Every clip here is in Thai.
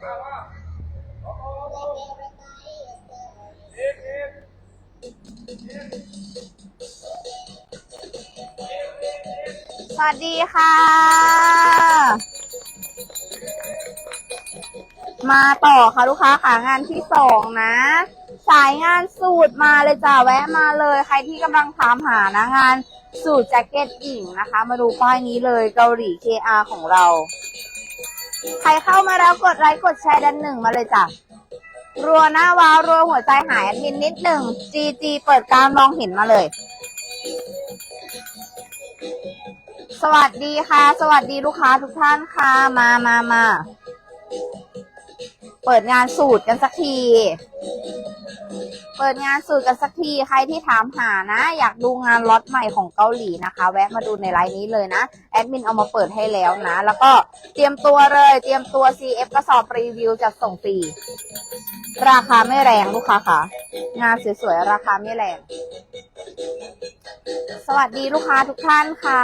สวัสดีค่ะ มาต่อค่ะลูกค้าค่ะงานที่สองนะ สายงานสูตรมาเลยจ้าแวะมาเลย ใครที่กำลังถามหานะงานสูตรแจ็คเก็ตหญิงนะคะ มาดูป้ายนี้เลยเกาหลี KR ของเรา ใครเข้ามาแล้วกดไลค์กดแชร์ดันหนึ่งมาเลยจ้ะรัวหน้าว้าวรัวหัวใจหายแอดมินนิดหนึ่ง GG เปิดการมองเห็นมาเลย สวัสดีค่ะ สวัสดีลูกค้าทุกท่านค่ะมามามาเปิดงานสูตรกันสักที เปิดงานสูตรกันสักทีใครที่ถามหานะ อยากดูงานล็อตใหม่ของเกาหลีนะคะ แวะมาดูในไลน์นี้เลยนะ แอดมินเอามาเปิดให้แล้วนะ แล้วก็เตรียมตัวเลยเตรียมตัว CF กระสอบรีวิวจัดส่งฟรีราคาไม่แรงลูกค้าค่ะ งานสวยๆราคาไม่แรง สวัสดีลูกค้าทุกท่านค่ะ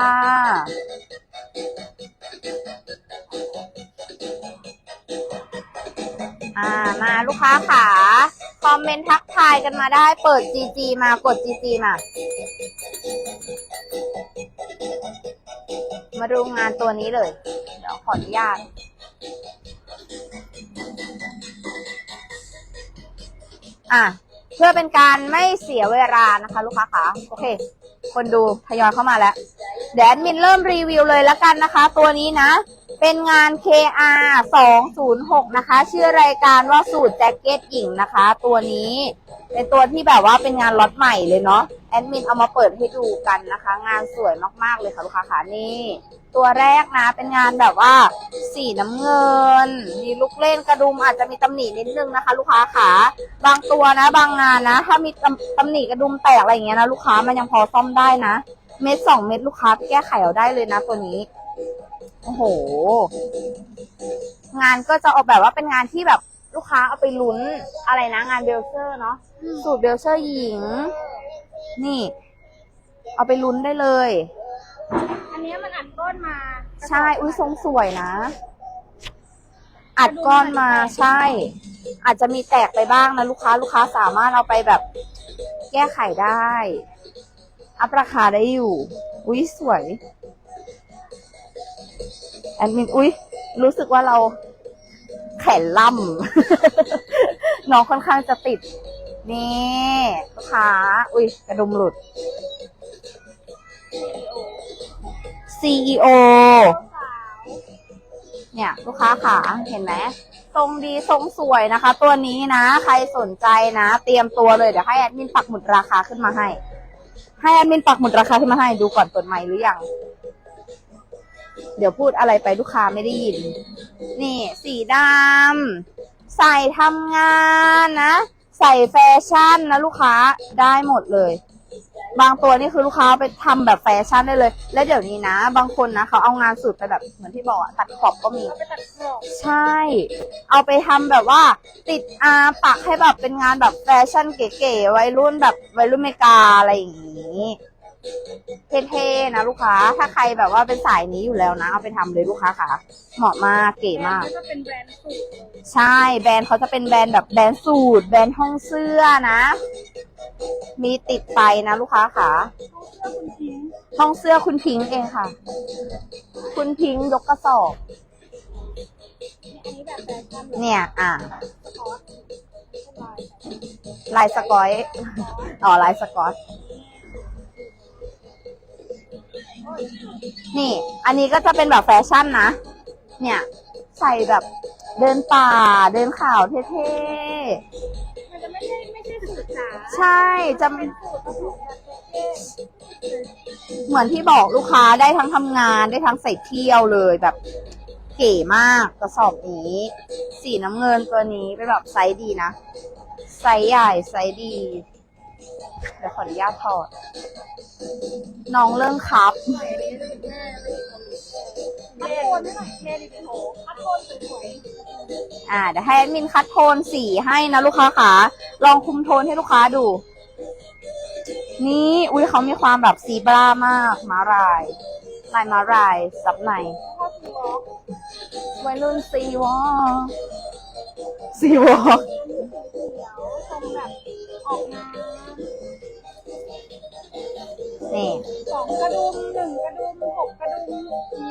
อ่ามาลูกค้าขา อมเมนต์ทักทายกันมาได้ เปิด GG มากด GG มา มาดูงานตัวนี้เลย เดี๋ยวขออนุญาตอะ เพื่อเป็นการไม่เสียเวลานะคะ ลูกค้าขาโอเค คนดูทยอยเข้ามาแล้ว เดี๋ยวแอดมินเริ่มรีวิวเลยแล้วกันนะคะ ตัวนี้นะ เป็นงาน KR 206นะคะ ชื่อรายการว่าสูตรแจ็คเก็ตหญิงนะคะ ตัวนี้เป็นตัวที่แบบว่าเป็นงานล็อตใหม่เลยเนาะแอดมินเอามาเปิดให้ดูกันนะคะ งานสวยมากๆเลยค่ะลูกค้าค่ะนี่ ตัวแรกนะเป็นงานแบบว่าสีน้ำเงิน มีลูกเล่นกระดุมอาจจะมีตำหนินิดนึงนะคะ ลูกค้าขาบางตัวนะ บางงานนะ ถ้ามีตำตำหนิกระดุมแตกอะไรอย่างเงี้ยนะลูกค้ามันยังพอซ่อมได้นะ เม็ดสองเม็ดลูกค้าไปแก้ไขเอาได้เลยนะตัวนี้ โอ้โห งานก็จะออกแบบว่าเป็นงานที่แบบลูกค้าเอาไปลุ้นอะไรนะ งานเบลเซอร์เนาะสูตรเบลเซอร์หญิง นี่ เอาไปลุ้นได้เลย อันเนี้ยมันอัดก้อนมา ใช่ อุ้ยทรงสวยนะ อัดก้อนมาใช่ อาจจะมีแตกไปบ้างนะลูกค้าลูกค้าสามารถเอาไปแบบ แก้ไขได้ อัพราคาได้อยู่ อุ้ยสวย แอดมิน อุ้ยรู้สึกว่าเราแขนล่ำ น้องค่อนข้างจะติด นี่ลูกค้า อุ้ยกระดุมหลุด CEO เนี่ย ลูกค้าขาเห็นไหมทรงดีทรงสวยนะคะ ตัวนี้นะ ใครสนใจนะ เตรียมตัวเลย เดี๋ยวให้แอดมินปักหมุดราคาขึ้นมาให้ ให้แอดมินปักหมุดราคาขึ้นมาให้ดูก่อนเปิดไมค์หรือยัง เดี๋ยวพูดอะไรไปลูกค้าไม่ได้ยิน นี่ สีดำใส่ทำงานนะ ใส่แฟชั่นนะลูกค้าได้หมดเลย บางตัวนี่คือลูกค้าไปทำแบบแฟชั่นได้เลย แล้วเดี๋ยวนี้นะ บางคนนะเขาเอางานสูตรไปแบบเหมือนที่บอกอะตัดขอบก็มีเอาไปตัดกรอบใช่ เอาไปทำแบบว่า ติดอาปักให้แบบเป็นงานแบบแฟชั่นเก๋ๆวัยรุ่นแบบวัยรุ่นเมกาอะไรอย่างนี้ เท่ๆนะลูกค้า ถ้าใครแบบว่าเป็นสายนี้อยู่แล้วนะ เอาไปทำเลยลูกค้าค่ะ เหมาะมากเก๋มาก ก็จะเป็นแบรนด์สูตรใช่ แบรนด์เขาจะเป็นแบรนด์แบบแบรนด์สูตร แบรนด์ห้องเสื้อนะ มีติดไปนะลูกค้าค่ะเขาเสื้อคุณทิ้งห้องเสื้อคุณพิงค์เองค่ะ คุณพิงค์ยกกระสอบ อันนี้แบบแฟชั่นเนี่ย อะ คอสลายลายสกอย อ๋อลายสกอต นี่ อันนี้ก็จะเป็นแบบแฟชั่นนะ เนี่ย ใส่แบบเดินป่า เดินข่าวเท่มันจะไม่ใช่ไม่ใช่สูตรจ๋าๆ ใช่จะเป็นสูตรผสมกับเท่เหมือนที่บอกลูกค้าได้ทั้งทำงานได้ทั้งใส่เที่ยวเลยแบบ เก๋มากกระสอบนี้ สีน้ำเงินตัวนี้เป็นแบบไซส์ดีนะ ไซส์ใหญ่ไซส์ดี เดี๋ยวขออนุญาตถอด น้องเรื่องครับๆสวยอันนี้จะเป็นหน้าเลยคัดโทนไม่หน่อยเท่ดิโถคัดโทนสวยอ่าเดี๋ยวให้แอดมินคัดโทนสีให้นะลูกค้าขาลองคุมโทนให้ลูกค้าดู นี่อุ้ยเขามีความแบบซีบรามากม้ารายลายม้ารายซับในๆข้อตัววัยรุ่นซีวอซีวอล์กเขียวทรงแบบ ออกงานนี่สองกระดุมหนึ่งกระดุมหกกระดุมมี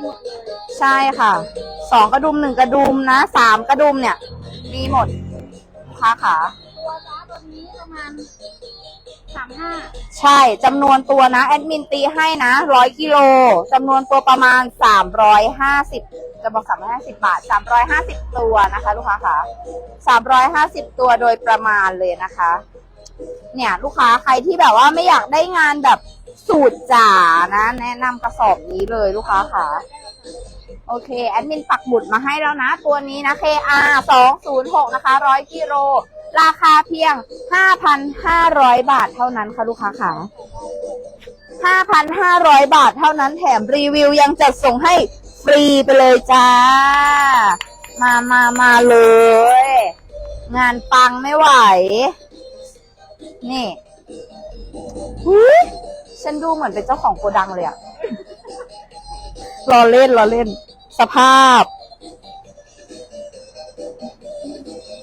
หมดเลยใช่ค่ะสองกระดุมหนึ่งกระดุมนะสามกระดุมเนี่ย มีหมดลูกค้าขาตัวจ้าตัวนี้ประมาณสามห้าใช่จำนวนตัวนะแอดมินตีให้นะร้อยกิโลจำนวนตัวประมาณสามร้อยห้าสิบจะบอกสามร้อยห้าสิบาทสามร้อยห้าสิบตัวนะคะ ลูกค้าคะสามร้อยห้าสิบตัวโดยประมาณเลยนะคะ เนี่ย ลูกค้าใครที่แบบว่าไม่อยากได้งานแบบสูตรจ๋านะ แนะนำกระสอบนี้เลยลูกค้าค่ะ โอเค แอดมินปักหมุดมาให้แล้วนะ ตัวนี้นะ KR 206นะคะ100กิโลราคาเพียง 5,500 บาทเท่านั้นค่ะลูกค้าค่ะ 5,500 บาทเท่านั้นแถมรีวิวยังจัดส่งให้ฟรีไปเลยจ้า มามามาเลย งานปังไม่ไหว นี่หุยฉันดูเหมือนเป็นเจ้าของโกดังเลยอะรอเล่นรอเล่น สภาพ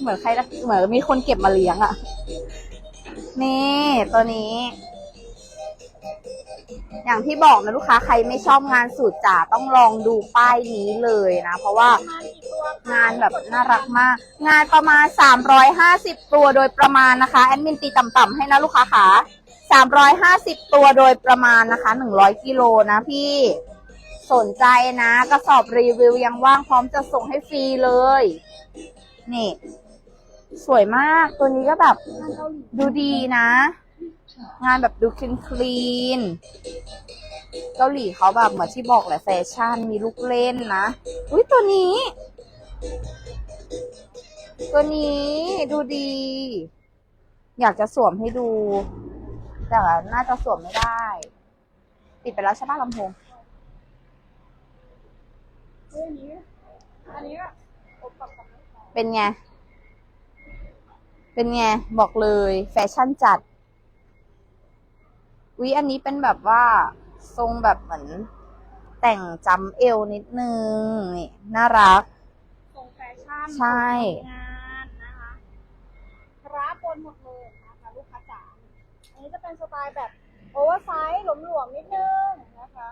เหมือนใครนะเหมือนมีคนเก็บมาเลี้ยงอะนี่ตัวนี้ อย่างที่บอกนะลูกค้าใครไม่ชอบงานสูตรจ๋าต้องลองดูป้ายนี้เลยนะ เพราะว่า งานแบบน่ารักมาก งานประมาณ 350 ตัวโดยประมาณนะคะ แอดมินตีต่ำๆให้นะลูกค้าขา350 ตัวโดยประมาณนะคะ 100กิโลนะพี่สนใจนะกระสอบรีวิวยังว่างพร้อมจะส่งให้ฟรีเลย นี่ สวยมากตัวนี้ก็แบบดูดีนะ งานแบบดูคลีนคลีนเกาหลีเขาแบบเหมือนที่บอกแหละแฟชั่นมีลูกเล่นนะ อุ้ยตัวนี้ ตัวนี้ดูดี อยากจะสวมให้ดู แต่น่าจะสวมไม่ได้ ติดไปแล้วใช่ป่ะลำโพงเฮ้ยอันนี้อันนี้แบบอบกับกับเป็นไง เป็นไง บอกเลย แฟชั่นจัดวิอันนี้เป็นแบบว่าทรงแบบเหมือน แต่งจำเอวนิดนึง นี่ น่ารักทรงแฟชั่น ใช่ทรงงานนะคะครับบนหมดเลยนะคะลูกค้าจ๋า อันนี้จะเป็นสไตล์แบบโอเวอร์ไซส์หลวมๆนิดนึงนะคะ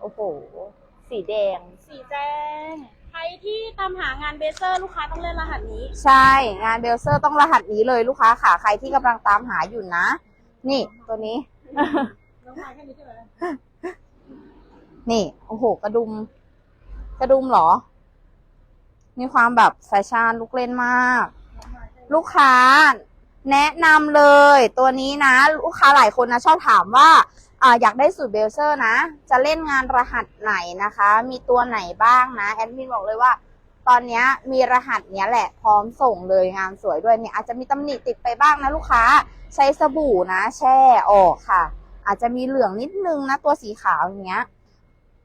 โอ้โห สีแดง สีแดง ใครที่ตามหางานเบเซอร์ลูกค้าต้องเล่นรหัสนี้ ใช่ งานเบลเซอร์ต้องรหัสนี้เลยลูกค้าค่ะใครที่กำลังตามหาอยู่นะ นี่ตัวนี้ น้องชายแค่นี้ใช่ไหมนี่ โอ้โห กระดุม กระดุมเหรอ มีความแบบแฟชั่นลูกเล่นมาก ลูกค้าแนะนำเลย ตัวนี้นะ ลูกค้าหลายคนนะชอบถามว่าออยากได้สูตรเบลเซอร์นะ จะเล่นงานรหัสไหนนะคะ มีตัวไหนบ้างนะ แอดมินบอกเลยว่า ตอนนี้มีรหัสเนี้ยแหละพร้อมส่งเลยงานสวยด้วยเนี่ยอาจจะมีตำหนิติดไปบ้างนะลูกค้าใช้สบู่นะ แช่ออกค่ะ อาจจะมีเหลืองนิดนึงนะ ตัวสีขาวอย่างเงี้ย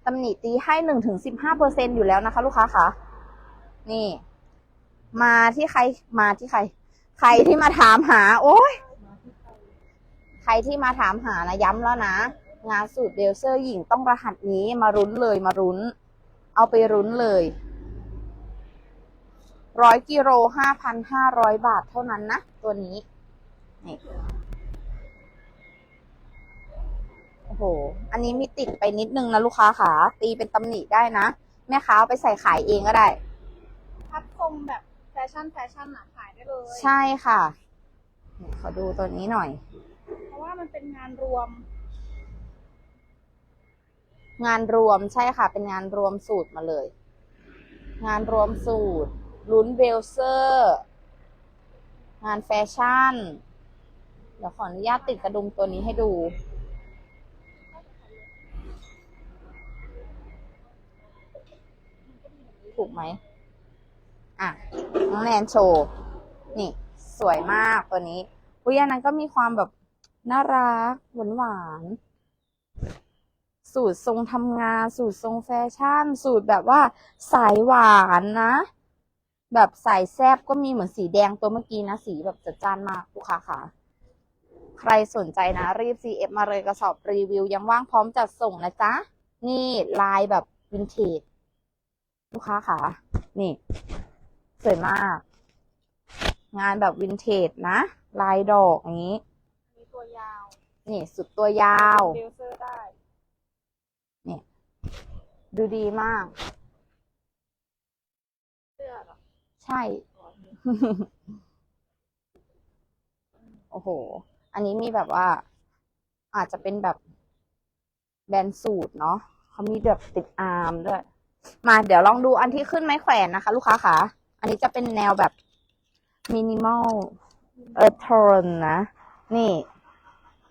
ตำหนิตีให้หนึ่งถึงสิบห้าเปอร์เซ็นอยู่แล้วนะคะ ลูกค้าค่ะ นี่ มาที่ใครมาที่ใคร ใครที่มาถามหา โอ้ยใครที่มาถามหานะย้ำแล้วนะ งานสูตรเดลเซอร์หญิงต้องรหัสนี้มารุ้นเลยมารุ้น เอาไปรุ้นเลยร้อยกิโลห้าพันห้าร้อยบาทเท่านั้นนะ ตัวนี้ นี่ โอ้โห อันนี้มีติดไปนิดนึงนะลูกค้าขาตีเป็นตำหนิได้นะ แม่ค้าเอาไปใส่ขายเองก็ได้ พับทรงแบบแฟชั่นแฟชั่นอะขายได้เลย ใช่ค่ะ ขอดูตัวนี้หน่อย เพราะว่ามันเป็นงานรวม งานรวมใช่ค่ะ เป็นงานรวมสูตรมาเลย งานรวมสูตรลุ้นเบลเซอร์ งานแฟชั่น เดี๋ยวขออนุญาตติดกระดุมตัวนี้ให้ดูถูกไหม อะน้องแนนโชว์ นี่ สวยมากตัวนี้อุ้ยอันนั้นก็มีความแบบน่ารักหวานหวานสูตรทรงทำงาน สูตรทรงแฟชั่น สูตรแบบว่าสายหวานนะ แบบสายแซบก็มีเหมือนสีแดงตัวเมื่อกี้นะ สีแบบจัดจ้านมากลูกค้าค่ะ ใครสนใจนะ รีบ CF มาเลยกระสอบรีวิว ยังว่างพร้อมจัดส่งนะจ๊ะ นี่ลายแบบวินเทจลูกค้าค่ะ นี่ สวยมาก งานแบบวินเทจนะ ลายดอกอย่างนี้ มีตัวยาว นี่สุดตัวยาวเบลเซอร์ได้ดูดีมาก เสื้อเหรอ ใช่ โอ้โห อันนี้มีแบบว่า อาจจะเป็นแบบแบรนด์สูตรเนาะเขามีแบบติดอาร์มด้วย มาเดี๋ยวลองดูอันที่ขึ้นไม้แขวนนะคะ ลูกค้าค่ะ อันนี้จะเป็นแนวแบบมินิมอลเออโทนนะ นี่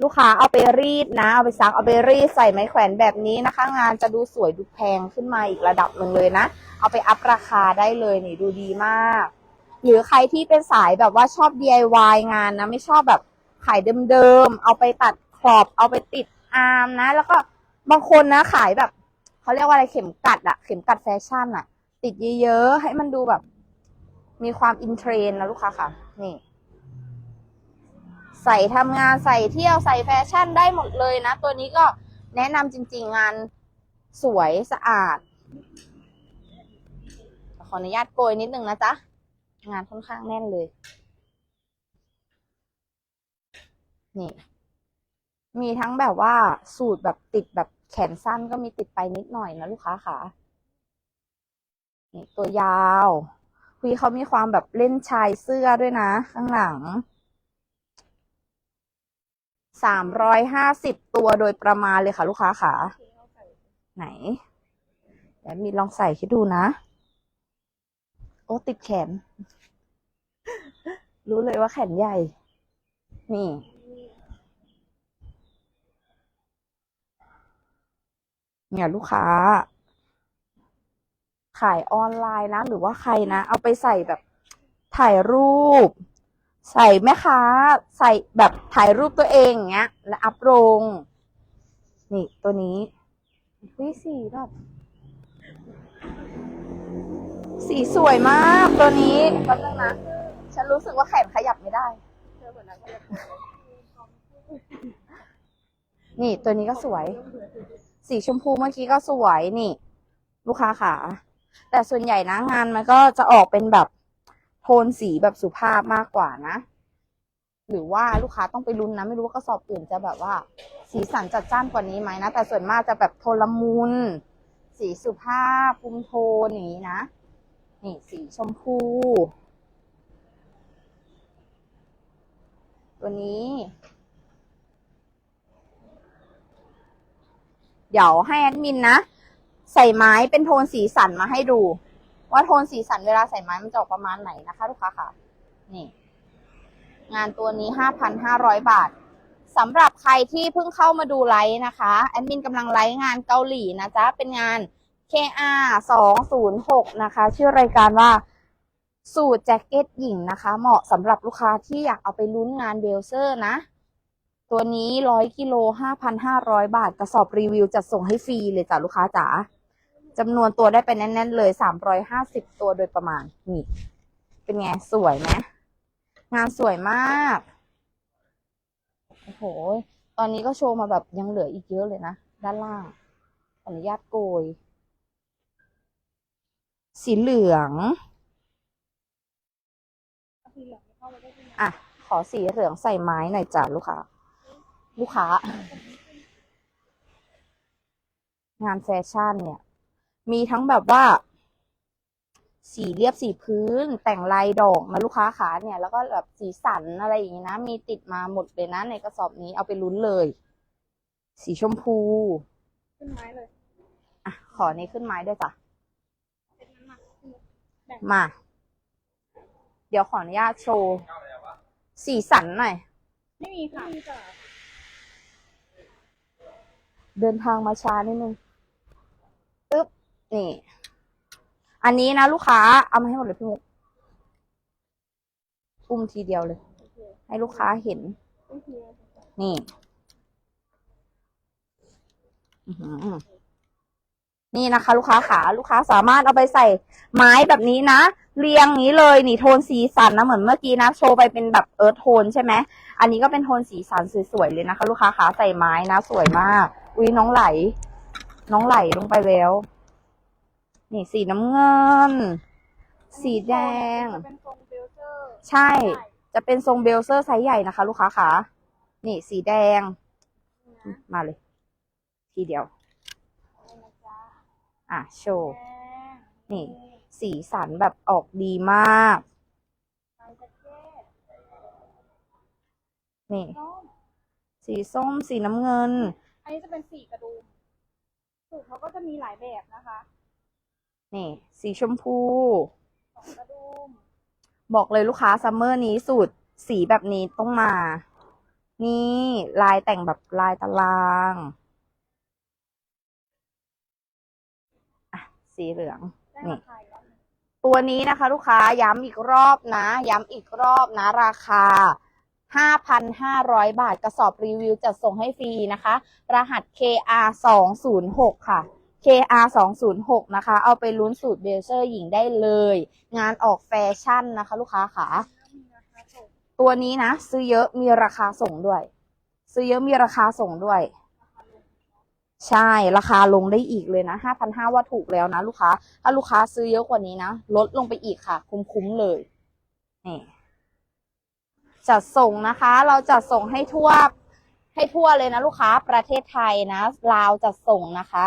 ลูกค้าเอาไปรีดนะ เอาไปซักเอาไปรีดใส่ไม้แขวนแบบนี้นะคะ งานจะดูสวยดูแพงขึ้นมาอีกระดับหนึ่งเลยนะ เอาไปอัพราคาได้เลยนี่ดูดีมาก หรือใครที่เป็นสายแบบว่าชอบ DIY งานนะ ไม่ชอบแบบขายเดิมๆ เอาไปตัดขอบเอาไปติดอาร์มนะ แล้วก็บางคนนะขายแบบเขาเรียกว่าอะไรเข็มกัดอะเข็มกัดแฟชั่นอะติดเยอะๆให้มันดูแบบ มีความอินเทรนด์นะลูกค้าค่ะ นี่ ใส่ทำงานใส่เที่ยวใส่แฟชั่นได้หมดเลยนะ ตัวนี้ก็แนะนำจริง ๆ งานสวยสะอาด ขออนุญาตโกยนิดนึงนะจ๊ะ งานค่อนข้างแน่นเลย นี่ มีทั้งแบบว่าสูตรแบบติดแบบแขนสั้นก็มีติดไปนิดหน่อยนะลูกค้าค่ะ นี่ตัวยาว คุยเขามีความแบบเล่นชายเสื้อด้วยนะ ข้างหลังสามร้อยห้าสิบตัวโดยประมาณเลยค่ะ ลูกค้าขาไหนเดี๋ยวมีลองใส่ให้ดูนะ โอ้ติดแขน รู้เลยว่าแขนใหญ่ นี่เนี่ยลูกค้า ขายออนไลน์นะ หรือว่าใครนะ เอาไปใส่แบบถ่ายรูป ใส่แม่ค้า ใส่แบบถ่ายรูปตัวเองอย่างเงี้ย แล้วอัพลง นี่ตัวนี้วิสีแบบสีสวยมากตัวนี้แป๊บนึงนะฉันรู้สึกว่าแขนขยับไม่ได้เนี่ตัวนี้ก็สวย สีชมพูเมื่อกี้ก็สวยนี่ ลูกค้าขา แต่ส่วนใหญ่นะงานมันก็จะออกเป็นแบบโทนสีแบบสุภาพมากกว่านะ หรือว่าลูกค้าต้องไปลุ้นนะ ไม่รู้ว่ากระสอบอื่นจะแบบว่า สีสันจัดจ้านกว่านี้ไหมนะแต่ส่วนมากจะแบบโทนละมุนสีสุภาพคุมโทนอย่างนี้นะนี่สีชมพู ตัวนี้ เดี๋ยวให้แอดมินนะ ใส่ไม้เป็นโทนสีสันมาให้ดู ว่าโทนสีสันเวลาใส่ไม้มันจะออกประมาณไหนนะคะลูกค้าค่ะ นี่ งานตัวนี้5,500บาทสำหรับใครที่เพิ่งเข้ามาดูไลฟ์นะคะแอดมินกำลังไลฟ์งานเกาหลีนะจ๊ะ เป็นงาน KR 206นะคะ ชื่อรายการว่าสูตรแจ็คเก็ตหญิงนะคะ เหมาะสำหรับลูกค้าที่อยากเอาไปลุ้นงานเบลเซอร์นะ ตัวนี้ร้อยกิโลห้าพันห้าร้อยบาท กระสอบรีวิวจัดส่งให้ฟรีเลยจ้ะลูกค้าจ๋า จำนวนตัวได้ไปแน่นๆเลยสามร้อยห้าสิบตัวโดยประมาณ นี่ เป็นไง สวยไหมงานสวยมาก โอ้โห ตอนนี้ก็โชว์มาแบบยังเหลืออีกเยอะเลยนะ ด้านล่าง อนุญาตโกย สีเหลืององเข้ามาได้ที่ไหนอะ ขอสีเหลืองใส่ไม้หน่อยจ้ะลูกค้า ลูกค้างานแฟชั่นเนี่ย มีทั้งแบบว่า สีเรียบสีพื้น แต่งลายดอกนะลูกค้าขาเนี่ย แล้วก็แบบสีสันอะไรอย่างนี้นะ มีติดมาหมดเลยนะ ในกระสอบนี้เอาไปลุ้นเลย สีชมพูขึ้นไม้เลยอะขอนี้ขึ้นไม้ด้วยจ้ะเป็นน้ำหนักแบ่งมา เดี๋ยวขออนุญาตโชว์ สีสันหน่อย ไม่มีค่ะไม่มีจ้ะเดินทางมาช้านิดนึงอึ๊บ นี่ อันนี้นะลูกค้าเอามาให้หมดเลยพี่มุกอุ้มทีเดียวเลย ให้ลูกค้าเห็น นี่นี่นะคะ ลูกค้าขาลูกค้าสามารถเอาไปใส่ไม้แบบนี้นะ เรียงนี้เลยนี่โทนสีสันนะเหมือนเมื่อกี้นะโชว์ไปเป็นแบบเอิร์ธโทนใช่ไหมอันนี้ก็เป็นโทนสีสันสวยๆเลยนะคะ ลูกค้าขาใส่ไม้นะ สวยมากอุ้ยน้องไหล น้องไหลลงไปแล้ว นี่สีน้ำเงิน สีแดง จะเป็นทรงเบลเซอร์ใช่ จะเป็นทรงเบลเซอร์ไซส์ใหญ่นะคะ ลูกค้าขานี่สีแดง มาเลย ทีเดียว อะโชว์ นี่ สีสันแบบออกดีมาก นี่ สีส้ม สีน้ำเงิน อันนี้จะเป็นสีกระดุมสูตรเขาก็จะมีหลายแบบนะคะ นี่สีชมพู บอกเลยลูกค้าซัมเมอร์นี้สูตรสีแบบนี้ต้องมา นี่ลายแต่งแบบลายตารางอะสีเหลืองนี่ตัวนี้นะคะ ลูกค้าย้ำอีกรอบนะ ย้ำอีกรอบนะ ราคา5,500 บาท กระสอบรีวิวจัดส่งให้ฟรีนะคะ รหัส KR 206 ค่ะ KR 206นะคะ เอาไปลุ้นสูตรเบลเซอร์หญิงได้เลย งานออกแฟชั่นนะคะ ลูกค้าขาตัวนี้นะ ซื้อเยอะมีราคาส่งด้วย ซื้อเยอะมีราคาส่งด้วย ใช่ราคาลงได้อีกเลยนะห้าพันห้าว่าถูกแล้วนะ ลูกค้า ถ้าลูกค้าซื้อเยอะกว่านี้นะ ลดลงไปอีกค่ะ คุ้มๆเลยนี่จัดส่งนะคะ เราจัดส่งให้ทั่วให้ทั่วเลยนะ ลูกค้าประเทศไทยนะลาวจัดส่งนะคะ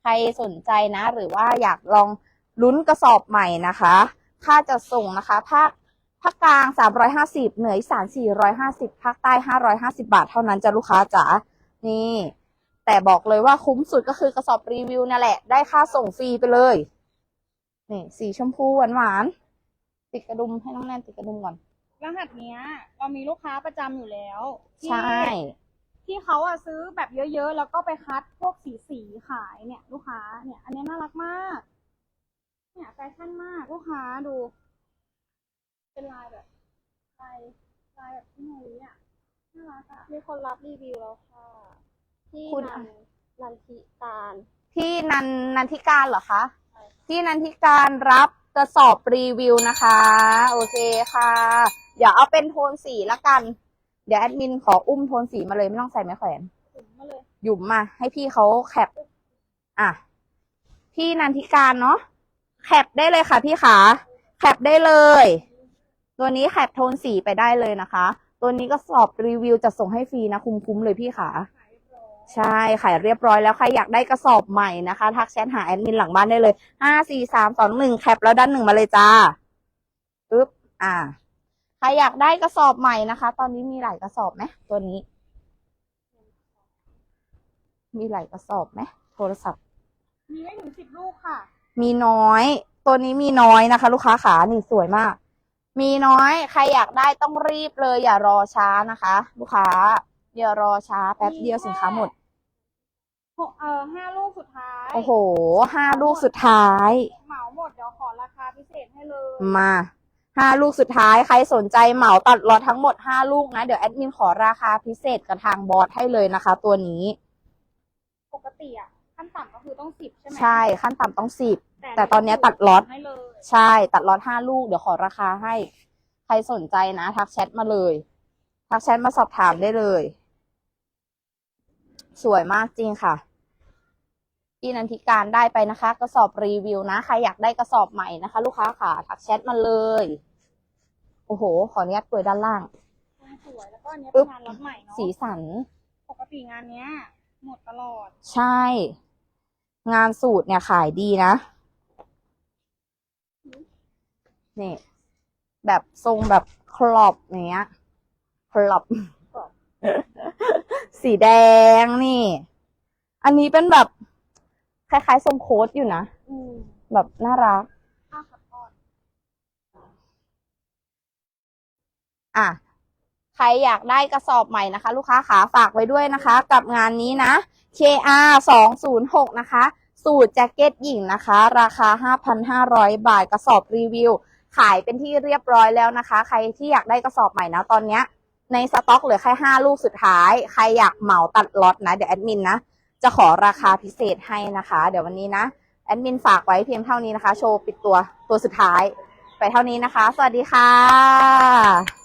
ใครสนใจนะ หรือว่าอยากลองลุ้นกระสอบใหม่นะคะ ค่าจัดส่งนะคะ ภาคภาคกลาง 350 เหนืออีสาน 450 ภาคใต้ 550 บาทเท่านั้นจะลูกค้าจ๋า นี่ แต่บอกเลยว่าคุ้มสุดก็คือกระสอบรีวิวนั่นแหละ ได้ค่าส่งฟรีไปเลย นี่สีชมพูหวานหวานๆติดกระดุมให้น้องแนนติดกระดุมก่อน รหัสเนี้ย เรามีลูกค้าประจำอยู่แล้วที่ ใช่ ที่เขาอะซื้อแบบเยอะๆ แล้วก็ไปคัดพวกสีสีๆขายเนี่ยลูกค้าเนี่ย อันนี้น่ารักมาก เนี่ยแฟชั่นมากลูกค้าดู เป็นลายแบบลายลายแบบที่โนริอะน่ารักอะมีคนรับรีวิวแล้วค่ะที่คุณนันนันทิการที่นันนันทิการเหรอคะที่นันทิการรับกระสอบรีวิวนะคะ โอเคค่ะ เดี๋ยวเอาเป็นโทนสีละกัน เดี๋ยวแอดมินขออุ้มโทนสีมาเลยไม่ต้องใส่ไม้แขวนถึงมาเลยหยุมมา ให้พี่เขาแคป อะ พี่นันทิการเนาะแคปได้เลยค่ะพี่ขาแคปได้เลย ตัวนี้แคปโทนสีไปได้เลยนะคะ ตัวนี้ก็สอบรีวิวจะส่งให้ฟรีนะคุ้มๆเลยพี่ขาขายเรียบร้อยใช่ขายเรียบร้อยแล้วใครอยากได้กระสอบใหม่นะคะ ทักแชทหาแอดมินหลังบ้านได้เลยห้าสี่สามสองหนึ่งแคปแล้วด้านหนึ่งมาเลยจ้าปึ๊บอ่า ใครอยากได้กระสอบใหม่นะคะ ตอนนี้มีหลายกระสอบไหมตัวนี้ มีหลายกระสอบไหมโทรศัพท์ มีไม่ถึงสิบลูกค่ะ มีน้อย ตัวนี้มีน้อยนะคะ ลูกค้าขานี่สวยมาก มีน้อย ใครอยากได้ต้องรีบเลย อย่ารอช้านะคะ ลูกค้าอย่ารอช้าแป๊บเดียวสินค้าหมดหกเอ่อห้าลูกสุดท้าย โอ้โหห้าลูกสุดท้าย เหมาหมดเดี๋ยวขอราคาพิเศษให้เลย มา ห้าลูกสุดท้ายใครสนใจเหมาตัดล็อตทั้งหมดห้าลูกนะ เดี๋ยวแอดมินขอราคาพิเศษกับทางบอสให้เลยนะคะ ตัวนี้ปกติอะขั้นต่ำก็คือต้องสิบใช่ไหมใช่ขั้นต่ำต้องสิบแต่ตอนเนี้ยตัดล็อตให้เลยใช่ ตัดล็อตห้าลูกเดี๋ยวขอราคาให้ ใครสนใจนะ ทักแชทมาเลย ทักแชทมาสอบถามได้เลย สวยมากจริงค่ะพี่นันทิการได้ไปนะคะ กระสอบรีวิวนะ ใครอยากได้กระสอบใหม่นะคะ ลูกค้าค่ะ ทักแชทมาเลย โอ้โห ขออนุญาตเปิดด้านล่าง สวยแล้วก็อันเนี้ยปึ๊เป็นบงานรถใหม่เนาะสีสัน ปกติงานเนี้ย หมดตลอด ใช่ งานสูตรเนี่ยขายดีนะ นี่ แบบทรงแบบคลอบอย่างเงี้ยคลอบ สีแดงนี่ อันนี้เป็นแบบ คล้ายๆทรงโค้ดอยู่นะ อืม แบบน่ารัก ผ้าคัตตอน อะใครอยากได้กระสอบใหม่นะคะ ลูกค้าขาฝากไว้ด้วยนะคะ กับงานนี้นะ KR 206นะคะ สูตรแจ็คเก็ตหญิงนะคะ ราคา 5,500 บาทกระสอบรีวิว ขายเป็นที่เรียบร้อยแล้วนะคะ ใครที่อยากได้กระสอบใหม่นะตอนเนี้ย ในสต็อกเหลือแค่ 5 ลูกสุดท้าย ใครอยากเหมาตัดล็อตนะเดี๋ยวแอดมินนะจะขอราคาพิเศษให้นะคะ เดี๋ยววันนี้นะแอดมินฝากไว้เพียงเท่านี้นะคะ โชว์ปิดตัวตัวสุดท้าย ไปเท่านี้นะคะ สวัสดีค่ะ